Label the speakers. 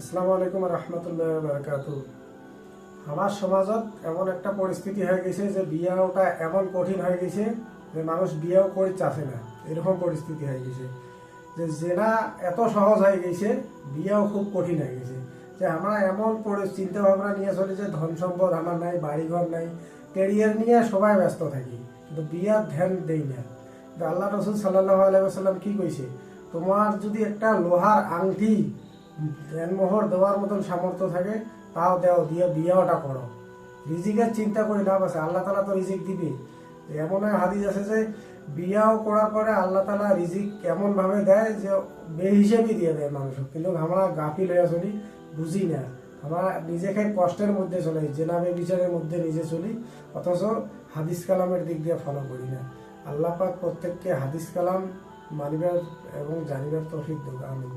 Speaker 1: আসসালামু আলাইকুম রহমতুল্লাহ বারকাতু আমার সমাজত এমন একটা পরিস্থিতি হয়ে গেছে যে বিয়াওটা এমন কঠিন হয়ে গেছে যে মানুষ বিয়েও করে চাষে না। এরকম পরিস্থিতি হয়ে গেছে। যে জেনা এত সহজ হয়ে গেছে, বিয়েও খুব কঠিন হয়ে গেছে। যে আমরা এমন চিন্তা ভাবনা নিয়ে চলি যে ধন সম্পদ আমার নাই, বাড়িঘর নাই ক্যারিয়ার নিয়ে সবাই ব্যস্ত থাকি। কিন্তু বিয়ার ধ্যান দেই না। আল্লাহ রসুল সাল্লাহ আলাইসাল্লাম কি কইছে? তোমার যদি একটা লোহার আংটি দেনমোহর দেওয়ার মতন সামর্থ্য থাকে, তাও দেও, দিয়ে বিয়েটা করো। রিজিকের চিন্তা করে লাভ আছে আল্লাহ তালা তো রিজিক দিবে এমন হাদিস আছে যে, বিয়াও করার পরে আল্লাহ তালা রিজিক কেমন ভাবে দেয় যে বে হিসেবে দিয়ে দেয় মানুষ কিন্তু আমরা গাফিল হয়ে চলি, বুঝি না। আমরা নিজেকে কষ্টের মধ্যে চলে জেনাবে বিচারের মধ্যে নিজে চলি, অথচ হাদিস কালামের দিক দিয়ে ফলো করি না। আল্লাহ পাক প্রত্যেককে হাদিস কালাম মানিবার এবং জানিবার তৌফিক আমিন